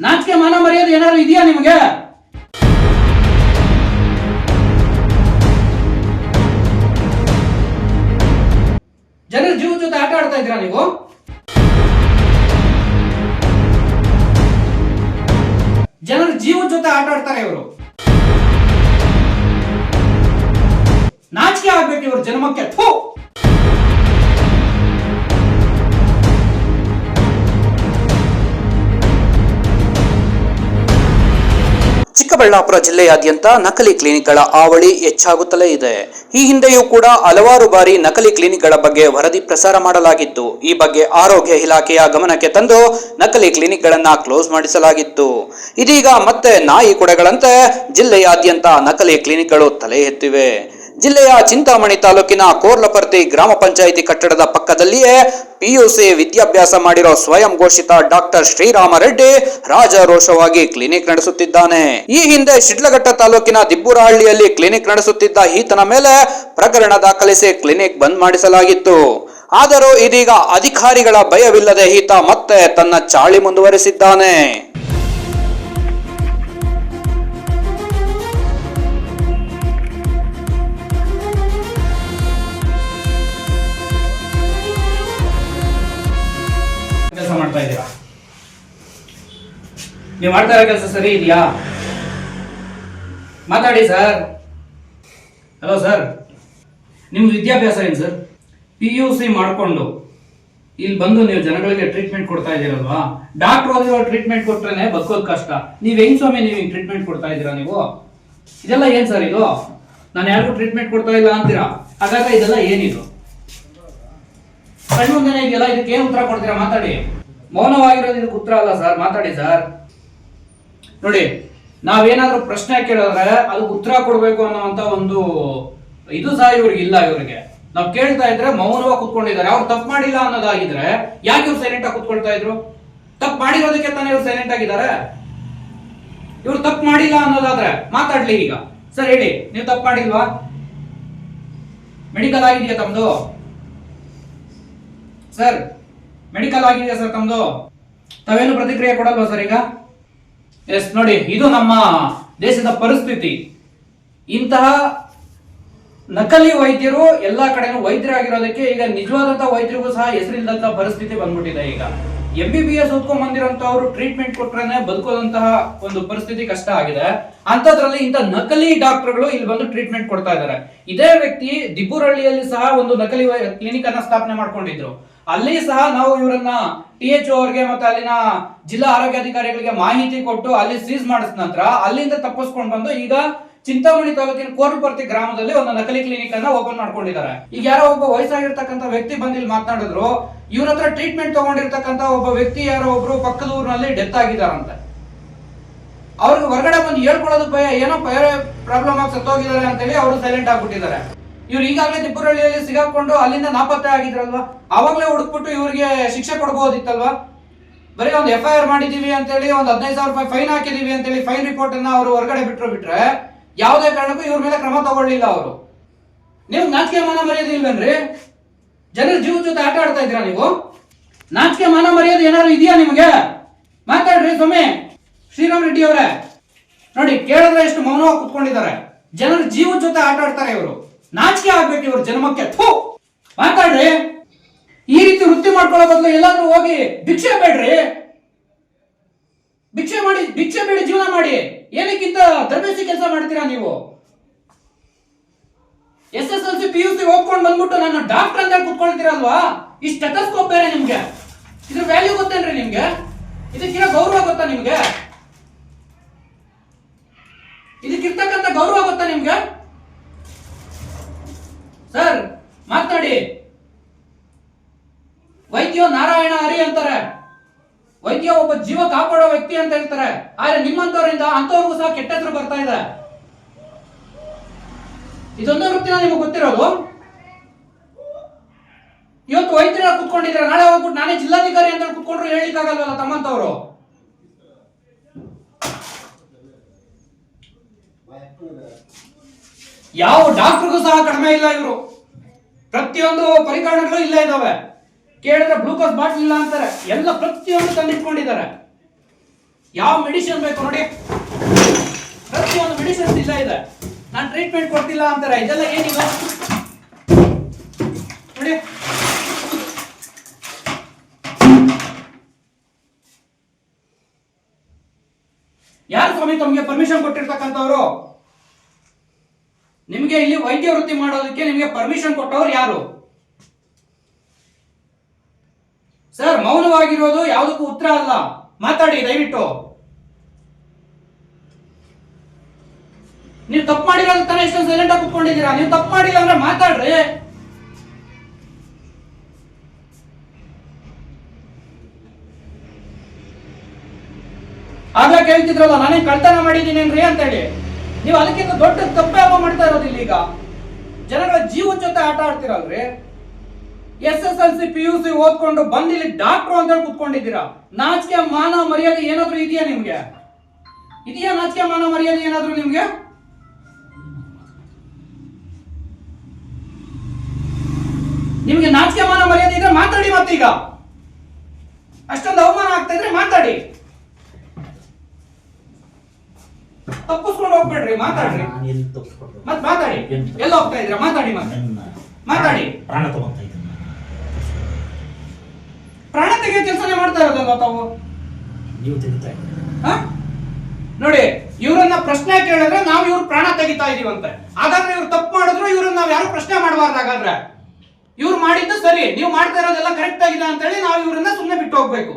ನಾಚಿಕೆ ಮಾನ ಮರ್ಯಾದೆ ಏನಾದ್ರು ಇದೆಯಾ ನಿಮಗೆ? ಜನರ ಜೀವ ಜೊತೆ ಆಟ ಆಡ್ತಾ ಇದ್ದೀರಾ ನೀವು? ಜನರ ಜೀವ ಜೊತೆ ಆಟ ಆಡ್ತಾರೆ ಇವರು. ನಾಚಿಕೆ ಆಗ್ಬೇಕು ಇವರು ಜನ್ಮಕ್ಕೆ. ಥು! ಚಿಕ್ಕಬಳ್ಳಾಪುರ ಜಿಲ್ಲೆಯಾದ್ಯಂತ ನಕಲಿ ಕ್ಲಿನಿಕ್ಗಳ ಆವಳಿ ಹೆಚ್ಚಾಗುತ್ತಲೇ ಇದೆ. ಈ ಹಿಂದೆಯೂ ಕೂಡ ಹಲವಾರು ಬಾರಿ ನಕಲಿ ಕ್ಲಿನಿಕ್ಗಳ ಬಗ್ಗೆ ವರದಿ ಪ್ರಸಾರ ಮಾಡಲಾಗಿತ್ತು. ಈ ಬಗ್ಗೆ ಆರೋಗ್ಯ ಇಲಾಖೆಯ ಗಮನಕ್ಕೆ ತಂದು ನಕಲಿ ಕ್ಲಿನಿಕ್ಗಳನ್ನ ಕ್ಲೋಸ್ ಮಾಡಿಸಲಾಗಿತ್ತು. ಇದೀಗ ಮತ್ತೆ ನಾಯಿ ಕೊಡೆಗಳಂತೆ ಜಿಲ್ಲೆಯಾದ್ಯಂತ ನಕಲಿ ಕ್ಲಿನಿಕ್ಗಳು ತಲೆ ಎತ್ತಿವೆ. ಜಿಲ್ಲೆಯ ಚಿಂತಾಮಣಿ ತಾಲೂಕಿನ ಕೋರ್ಲಪರ್ತಿ ಗ್ರಾಮ ಪಂಚಾಯಿತಿ ಕಟ್ಟಡದ ಪಕ್ಕದಲ್ಲಿಯೇ ಪಿಯುಸಿ ವಿದ್ಯಾಭ್ಯಾಸ ಮಾಡಿರೋ ಸ್ವಯಂ ಘೋಷಿತ ಡಾಕ್ಟರ್ ಶ್ರೀರಾಮ ರೆಡ್ಡಿ ರಾಜಾರೋಷವಾಗಿ ಕ್ಲಿನಿಕ್ ನಡೆಸುತ್ತಿದ್ದಾನೆ. ಈ ಹಿಂದೆ ಶಿಡ್ಲಘಟ್ಟ ತಾಲೂಕಿನ ದಿಬ್ಬುರಹಳ್ಳಿಯಲ್ಲಿ ಕ್ಲಿನಿಕ್ ನಡೆಸುತ್ತಿದ್ದ ಈತನ ಮೇಲೆ ಪ್ರಕರಣ ದಾಖಲಿಸಿ ಕ್ಲಿನಿಕ್ ಬಂದ್ ಮಾಡಿಸಲಾಗಿತ್ತು. ಆದರೂ ಇದೀಗ ಅಧಿಕಾರಿಗಳ ಭಯವಿಲ್ಲದೆ ಈತ ಮತ್ತೆ ತನ್ನ ಚಾಳಿ ಮುಂದುವರಿಸಿದ್ದಾನೆ. ಮಾಡ್ತಾ ಇದ್ದೀರಾ? ನೀವು ಮಾಡ್ತಾ ಇರೋ ಕೆಲಸ ಸರಿ ಇದೆಯಾ? ಮಾತಾಡಿ ಸರ್ ಹಲೋ ಸರ್ ನಿಮ್ಮ ವಿದ್ಯಾಭ್ಯಾಸ ಏನು ಸರ್ ಪಿ ಯು ಸಿ ಮಾಡಿಕೊಂಡು ಇಲ್ಲಿ ಬಂದು ನೀವು ಜನಗಳಿಗೆ ಟ್ರೀಟ್ಮೆಂಟ್ ಕೊಡ್ತಾ ಇದ್ದೀರಲ್ವಾ? ಡಾಕ್ಟರ್ ಹೋದ್ರೆ ಟ್ರೀಟ್ಮೆಂಟ್ ಕೊಟ್ರೇನೆ ಬದುಕೋದು ಕಷ್ಟ. ನೀವು ಹೆಂಗ್ ಸ್ವಾಮಿ ನೀವು ಟ್ರೀಟ್ಮೆಂಟ್ ಕೊಡ್ತಾ ಇದ್ದೀರಾ ನೀವು? ಇದೆಲ್ಲ ಏನ್ ಸರ್ ಇದು? ನಾನು ಯಾರಿಗೂ ಟ್ರೀಟ್ಮೆಂಟ್ ಕೊಡ್ತಾ ಇಲ್ಲ ಅಂತೀರಾ? ಹಾಗಾದ್ರೆ ಇದೆಲ್ಲ ಏನಿದು? ಮುಂದೆನೆ ಇದೆಯಲ್ಲ ಇದಕ್ಕೆ ಏನು ಉತ್ತರ ಕೊಡ್ತೀರಾ? ಮಾತಾಡಿ. ಮೌನವಾಗಿರೋದು ಉತ್ತರ ಅಲ್ಲ ಸರ್, ಮಾತಾಡಿ ಸರ್. ನೋಡಿ, ನಾವೇನಾದ್ರೂ ಪ್ರಶ್ನೆ ಕೇಳಿದ್ರೆ ಅದಕ್ಕೆ ಉತ್ತರ ಕೊಡಬೇಕು ಅನ್ನೋಂತ ಒಂದು ಇದು ಸಹ ಇವ್ರಿಗೆ ಇಲ್ಲ ಇವರಿಗೆ. ನಾವು ಕೇಳ್ತಾ ಇದ್ರೆ ಮೌನವಾಗಿ ಕುತ್ಕೊಂಡಿದ್ದಾರೆ. ಅವ್ರು ತಪ್ಪು ಮಾಡಿಲ್ಲ ಅನ್ನೋದಾಗಿದ್ರೆ ಯಾಕೆ ಇವ್ರು ಸೈಲೆಂಟ್ ಆಗಿ ಕುತ್ಕೊಳ್ತಾ ಇದ್ರು? ತಪ್ಪು ಮಾಡಿರೋದಕ್ಕೆ ತಾನೇ ಇವ್ರು ಸೈಲೆಂಟ್ ಆಗಿದ್ದಾರೆ? ಇವ್ರು ತಪ್ಪು ಮಾಡಿಲ್ಲ ಅನ್ನೋದಾದ್ರೆ ಮಾತಾಡ್ಲಿ ಈಗ. ಸರ್, ಹೇಳಿ, ನೀವು ತಪ್ಪು ಮಾಡಿಲ್ವಾ? ಮೆಡಿಕಲ್ ಆಗಿದೆಯಾ ತಮ್ದು? ಸರ್ ಮೆಡಿಕಲ್ ಆಗಿದೆಯಾ ಸರ್ ತಮ್ದು. ತಾವೇನು ಪ್ರತಿಕ್ರಿಯೆ ಕೊಡಲ್ವಾ ಸರ್ ಈಗ? ಎಸ್ ನೋಡಿ, ಇದು ನಮ್ಮ ದೇಶದ ಪರಿಸ್ಥಿತಿ. ಇಂತಹ ನಕಲಿ ವೈದ್ಯರು ಎಲ್ಲಾ ಕಡೆನೂ ವೈದ್ಯರಾಗಿರೋದಕ್ಕೆ ಈಗ ನಿಜವಾದಂತಹ ವೈದ್ಯರಿಗೂ ಸಹ ಹೆಸರಿಲ್ಲದಂತ ಪರಿಸ್ಥಿತಿ ಬಂದ್ಬಿಟ್ಟಿದೆ ಈಗ. ಎಂ ಬಿ ಬಿ ಎಸ್ ಓದ್ಕೊಂಡ್ ಬಂದಿರೋ ಟ್ರೀಟ್ಮೆಂಟ್ ಕೊಟ್ರೇನೆ ಬದುಕೋದಂತಹ ಒಂದು ಪರಿಸ್ಥಿತಿ ಕಷ್ಟ ಆಗಿದೆ. ಅಂತದ್ರಲ್ಲಿ ಇಂಥ ನಕಲಿ ಡಾಕ್ಟರ್ಗಳು ಇಲ್ಲಿ ಬಂದು ಟ್ರೀಟ್ಮೆಂಟ್ ಕೊಡ್ತಾ ಇದ್ದಾರೆ. ಇದೇ ವ್ಯಕ್ತಿ ದಿಬ್ಬುರಳ್ಳಿಯಲ್ಲಿ ಸಹ ಒಂದು ನಕಲಿ ಕ್ಲಿನಿಕ್ ಅನ್ನ ಸ್ಥಾಪನೆ ಮಾಡ್ಕೊಂಡಿದ್ರು. ಅಲ್ಲಿ ಸಹ ನಾವು ಇವರನ್ನ ಟಿ ಎಚ್ ಅವ್ರಿಗೆ ಮತ್ತೆ ಅಲ್ಲಿನ ಜಿಲ್ಲಾ ಆರೋಗ್ಯಾಧಿಕಾರಿಗಳಿಗೆ ಮಾಹಿತಿ ಕೊಟ್ಟು ಅಲ್ಲಿ ಸೀಸ್ ಮಾಡಿಸಿದ ನಂತರ ಅಲ್ಲಿಂದ ತಪ್ಪಿಸ್ಕೊಂಡು ಬಂದು ಈಗ ಚಿಂತಾಮಣಿ ತಾಲೂಕಿನ ಕೋರ್ಪರ್ತಿ ಗ್ರಾಮದಲ್ಲಿ ಒಂದು ನಕಲಿ ಕ್ಲಿನಿಕ್ ಅನ್ನ ಓಪನ್ ಮಾಡ್ಕೊಂಡಿದ್ದಾರೆ. ಈಗ ಯಾರೋ ಒಬ್ಬ ವಯಸ್ಸಾಗಿರ್ತಕ್ಕಂಥ ವ್ಯಕ್ತಿ ಬಂದು ಇಲ್ಲಿ ಮಾತನಾಡಿದ್ರು, ಇವ್ರ ಹತ್ರ ಟ್ರೀಟ್ಮೆಂಟ್ ತಗೊಂಡಿರ್ತಕ್ಕಂಥ ಒಬ್ಬ ವ್ಯಕ್ತಿ ಯಾರೋ ಒಬ್ರು ಪಕ್ಕದ ಊರಿನಲ್ಲಿ ಡೆತ್ ಆಗಿದಾರಂತೆ ಅವ್ರಿಗೆ ಹೊರಗಡೆ ಬಂದು ಹೇಳ್ಕೊಳ್ಳೋದು ಭಯ, ಏನೋ ಪ್ರಾಬ್ಲಮ್ ಆಗಿ ಸತ್ತೋಗಿದ್ದಾರೆ ಅಂತೇಳಿ ಅವರು ಸೈಲೆಂಟ್ ಆಗ್ಬಿಟ್ಟಿದ್ದಾರೆ ಇವ್ರು ಈಗಾಗಲೇ ತಿಪ್ಪುರಳ್ಳಿಯಲ್ಲಿ ಸಿಗಾಕೊಂಡು ಅಲ್ಲಿಂದ ನಾಪತ್ತೆ ಆಗಿದ್ರಲ್ವಾ? ಅವಾಗಲೇ ಹುಡುಕ್ಬಿಟ್ಟು ಇವ್ರಿಗೆ ಶಿಕ್ಷೆ ಕೊಡ್ಬೋದಿತ್ತಲ್ವಾ? ಬರೀ ಒಂದು ಎಫ್ ಐ ಆರ್ ಮಾಡಿದೀವಿ ಅಂತೇಳಿ, ಒಂದು ಹದಿನೈದು ಸಾವಿರ ರೂಪಾಯಿ ಫೈನ್ ಹಾಕಿದೀವಿ ಅಂತೇಳಿ ಫೈನ್ ರಿಪೋರ್ಟ್ ಅನ್ನ ಅವರು ಹೊರಗಡೆ ಬಿಟ್ಟರು ಬಿಟ್ರೆ ಯಾವುದೇ ಕಾರಣಕ್ಕೂ ಇವ್ರ ಮೇಲೆ ಕ್ರಮ ತಗೊಳ್ಳಿಲ್ಲ ಅವರು. ನೀವು ನಾಚಿಕೆ ಮಾನ ಮರ್ಯಾದೆ ಇಲ್ವೇನ್ರಿ? ಜನರ ಜೀವ ಜೊತೆ ಆಟ ಆಡ್ತಾ ಇದ್ದೀರಾ ನೀವು? ನಾಚಿಕೆ ಮಾನ ಮರ್ಯಾದೆ ಏನಾದ್ರು ಇದೆಯಾ ನಿಮಗೆ? ಮಾತಾಡ್ರಿ ಸ್ವಾಮಿ, ಶ್ರೀರಾಮ್ ರೆಡ್ಡಿ ಅವರೇ. ನೋಡಿ, ಕೇಳಿದ್ರೆ ಎಷ್ಟು ಮೌನವಾಗಿ ಕುತ್ಕೊಂಡಿದ್ದಾರೆ. ಜನರ ಜೀವ ಜೊತೆ ಆಟ ಆಡ್ತಾರೆ ಇವರು. ನಾಚಿಕೆ ಆಗ್ಬೇಕು ಇವ್ರ ಜನ್ಮಕ್ಕೆ. ಥೂ! ಮಾತಾಡ್ರಿ. ಈ ರೀತಿ ವೃತ್ತಿ ಮಾಡ್ಕೊಳ್ಳೋ ಬದಲು ಎಲ್ಲಾದ್ರೂ ಹೋಗಿ ಭಿಕ್ಷೆ ಬೇಡ್ರಿ. ಭಿಕ್ಷೆ ಮಾಡಿ, ಭಿಕ್ಷೆ ಬೇಡಿ ಜೀವನ ಮಾಡಿ. ಏನಕ್ಕಿಂತ ದರ್ಬೇಸಿ ಕೆಲಸ ಮಾಡ್ತೀರಾ ನೀವು? S S L C P U C ಹೋಗ್ಕೊಂಡು ಬಂದ್ಬಿಟ್ಟು ನಾನು ಡಾಕ್ಟರ್ ಅಂತ ಕುತ್ಕೊಳ್ತೀರಲ್ವಾ? ಈ ಸ್ಟೆಟಸ್ಕೋಪ್ ಬೇರೆ ನಿಮ್ಗೆ. ಇದ್ರ ವ್ಯಾಲ್ಯೂ ಗೊತ್ತೇನ್ರಿ ನಿಮ್ಗೆ? ಇದಕ್ಕಿರೋ ಗೌರವ ಗೊತ್ತಾ ನಿಮ್ಗೆ ಇದಕ್ಕಿರ್ತಕ್ಕಂಥ ಗೌರವ ಗೊತ್ತಾ ನಿಮ್ಗೆ ಸರ್ ಮಾತನಾಡಿ ವೈದ್ಯ ನಾರಾಯಣ ಹರಿ ಅಂತಾರೆ ವೈದ್ಯ ಒಬ್ಬ ಜೀವ ಕಾಪಾಡೋ ವ್ಯಕ್ತಿ ಅಂತ ಹೇಳ್ತಾರೆ. ಆದ್ರೆ ನಿಮ್ಮಂತವರಿಂದ ಅಂತವ್ರಿಗೂ ಸಹ ಕೆಟ್ಟ ಹೆಸರು ಬರ್ತಾ ಇದೆ. ಇದೊಂದು ವೃತ್ತಿನ ನಿಮಗೆ ಗೊತ್ತಿರೋದು? ಇವತ್ತು ವೈದ್ಯರ ಕುತ್ಕೊಂಡಿದ್ರೆ ನಾಳೆ ಹೋಗ್ಬಿಟ್ಟು ನಾನೇ ಜಿಲ್ಲಾಧಿಕಾರಿ ಅಂತ ಕುತ್ಕೊಂಡ್ರು ಹೇಳಿಕ್ಕಾಗಲ್ವಲ್ಲ ತಮ್ಮಂತವ್ರು ಯಾವ ಡಾಕ್ಟರ್ಗೂ ಸಹ ಕಡಿಮೆ ಇಲ್ಲ ಇವರು. ಪ್ರತಿಯೊಂದು ಪರಿಕರಣಗಳು ಇಲ್ಲ ಇದಾವೆ ಕೇಳಿದ್ರೆ ಗ್ಲೂಕೋಸ್ ಬಾಟ್ಲ್ ಇಲ್ಲ ಅಂತಾರೆ. ಎಲ್ಲ ಪ್ರತಿಯೊಂದು ತಂದಿಟ್ಕೊಂಡಿದ್ದಾರೆ. ಯಾವ ಮೆಡಿಸಿನ್ ಬೇಕು ನೋಡಿ. ಪ್ರತಿಯೊಂದು ಮೆಡಿಸಿನ್ ಇಲ್ಲ ಇದೆ. ನಾನು ಟ್ರೀಟ್ಮೆಂಟ್ ಕೊಡ್ತಿಲ್ಲ ಅಂತಾರೆ. ಇದೆಲ್ಲ ಏನಿಲ್ಲ ನೋಡಿ. ಯಾರು ಸ್ವಾಮಿ ತಮಗೆ ಪರ್ಮಿಷನ್ ಕೊಟ್ಟಿರ್ತಕ್ಕಂಥವ್ರು? ನಿಮಗೆ ಇಲ್ಲಿ ವೈದ್ಯ ವೃತ್ತಿ ಮಾಡೋದಕ್ಕೆ ನಿಮಗೆ ಪರ್ಮಿಷನ್ ಕೊಟ್ಟವ್ರು ಯಾರು? ಸರ್, ಮೌನವಾಗಿರೋದು ಯಾವುದಕ್ಕೂ ಉತ್ತರ ಅಲ್ಲ. ಮಾತಾಡಿ, ದಯವಿಟ್ಟು. ನೀವು ತಪ್ಪು ಮಾಡಿರೋದು ತಾನೇ ಇಷ್ಟೊಂದು ಸೈಲೆಂಟ್ ಆಗಿ ಕುತ್ಕೊಂಡಿದ್ದೀರಾ? ನೀವು ತಪ್ಪು ಮಾಡಿಲ್ಲ ಅಂದ್ರೆ ಮಾತಾಡ್ರಿ. ಆಗ ಕೇಳ್ತಿದ್ರಲ್ಲ, ನಾನೇ ಕಳ್ತನ ಅಂತ ಹೇಳಿ ನೀವು ಅದಕ್ಕಿಂತ ದೊಡ್ಡ ತಪ್ಪೇ ಹಬ್ಬ ಮಾಡ್ತಾ ಇರೋದಿಲ್ಲ ಈಗ ಜನಗಳ ಜೀವದ ಜೊತೆ ಆಟ ಆಡ್ತಿರಲ್ರಿ. S S L C P U C ಓದ್ಕೊಂಡು ಬಂದ್ ಇಲ್ಲಿ ಡಾಕ್ಟರ್ ಅಂತ ಹೇಳಿ ಕುತ್ಕೊಂಡಿದ್ದೀರಾ? ನಾಚಿಕೆ ಮಾನ ಮರ್ಯಾದೆ ಏನಾದ್ರೂ ಇದೆಯಾ ನಿಮ್ಗೆ? ಇದೆಯಾ ನಾಚಿಕೆ ಮಾನ ಮರ್ಯಾದೆ ಏನಾದ್ರೂ ನಿಮ್ಗೆ? ನಿಮ್ಗೆ ನಾಚಿಕೆ ಮಾನ ಮರ್ಯಾದೆ ಇದ್ರೆ ಮಾತಾಡಿ ಮತ್ತೀಗ. ಅಷ್ಟೊಂದು ಅವಮಾನ ಆಗ್ತಾ ಇದ್ರೆ ಮಾತಾಡಿ. ತಪ್ಪಿಸ್ಕೊಂಡು ಹೋಗ್ಬೇಡ್ರಿ ಮಾತಾಡ್ರಿ. ಮತ್ತೆ? ಮತ್ ಮಾತಾಡಿ. ಎಲ್ಲ ಹೋಗ್ತಾ ಇದ್ರೆ ಮಾತಾಡಿ ಮತ್ತೆ ಮಾತಾಡಿ. ಪ್ರಾಣ ತಗೊಂತ ಇದ್ದೀನಿ ನಾನು. ಪ್ರಾಣ ತೆಗೆಯೋ ಕೆಲಸನೇ ಮಾಡ್ತಾ ಇರೋದಲ್ಲ ತಾವು ನೀವು ಇದ್ದೀರಿ. ಹ? ನೋಡಿ ಇವರನ್ನ ಪ್ರಶ್ನೆ ಕೇಳಿದ್ರೆ ನಾವು ಇವ್ರ ಪ್ರಾಣ ತೆಗಿತಾ ಇದೀವಂತೆ ಹಾಗಾದ್ರೆ ಇವ್ರು ತಪ್ಪು ಮಾಡಿದ್ರು ಇವ್ರನ್ನ ನಾವು ಯಾರು ಪ್ರಶ್ನೆ ಮಾಡಬಾರ್ದು ಹಾಗಾದ್ರೆ ಇವ್ರು ಮಾಡಿದ್ದು ಸರಿ ನೀವು ಮಾಡ್ತಾ ಇರೋದೆಲ್ಲ ಕರೆಕ್ಟ್ ಆಗಿದೆ ಅಂತ ಹೇಳಿ ನಾವು ಇವ್ರನ್ನ ಸುಮ್ಮನೆ ಬಿಟ್ಟು ಹೋಗ್ಬೇಕು